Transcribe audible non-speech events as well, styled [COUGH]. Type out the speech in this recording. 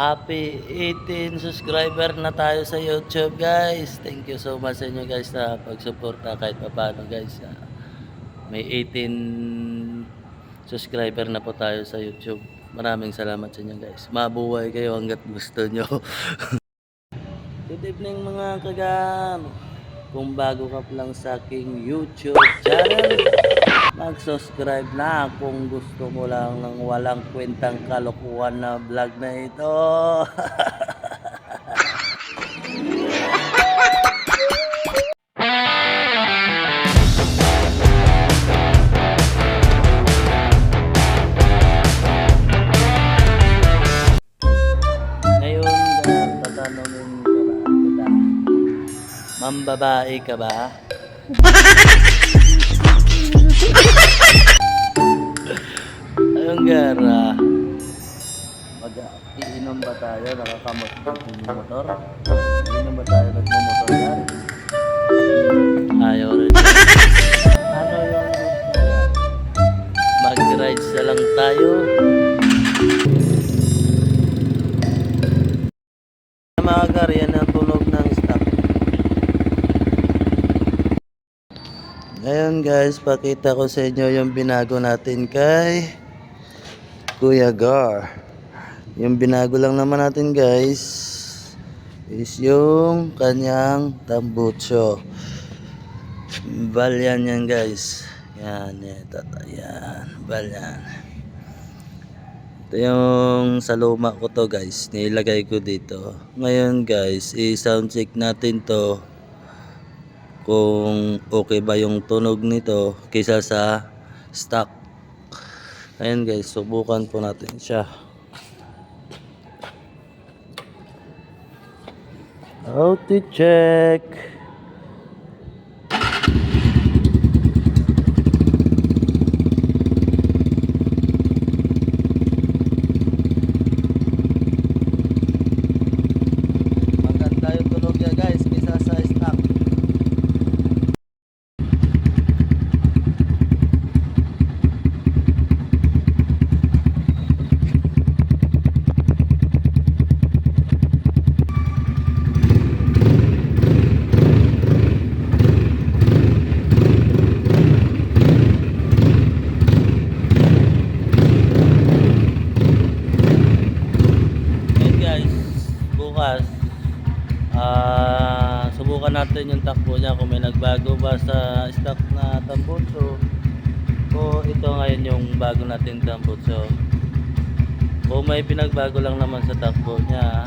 Happy 18 subscriber na tayo sa YouTube guys. Thank you so much sa inyo guys na pagsuporta kahit pa paano guys. Ah, May 18 subscriber na po tayo sa YouTube. Maraming salamat sa inyo guys. Mabuhay kayo hanggat gusto nyo. [LAUGHS] Good evening mga kagam. Kung bago ka pa lang sa aking YouTube channel, mag-subscribe na kung gusto mo lang ng walang kwentang kalokohan na vlog na ito. [LAUGHS] Ngayon, tatanungin na kita. Mambabae ka ba? [LAUGHS] Ayun gara. Mag-iinom ba tayo? Nakakamot yung motor? Iinom ba tayo nagmumotor yan? Ayaw rin. Ano yung? Mag-rides na lang tayo. Mga gar, yan ang tunog ng stop. Ngayon guys, pakita ko sa inyo yung binago natin kay Kuya Gar. Yung binago lang naman natin guys is yung kanyang tambutso. Balyan yan guys. Yan, tata, yan. Balyan. Ito yung sa luma ko to guys. Nilagay ko dito. Ngayon guys, i-sound check natin to kung okay ba yung tunog nito kaysa sa stock. Ayan guys, subukan po natin siya. How to check. Maganda yung tunog niya guys kaysa sa stock. Ngayon guys, bukas ah subukan natin yung takbo niya kung may nagbago ba sa stock na tambutso o ito ngayon yung bago natin tambutso. Kung may pinagbago lang naman sa takbo niya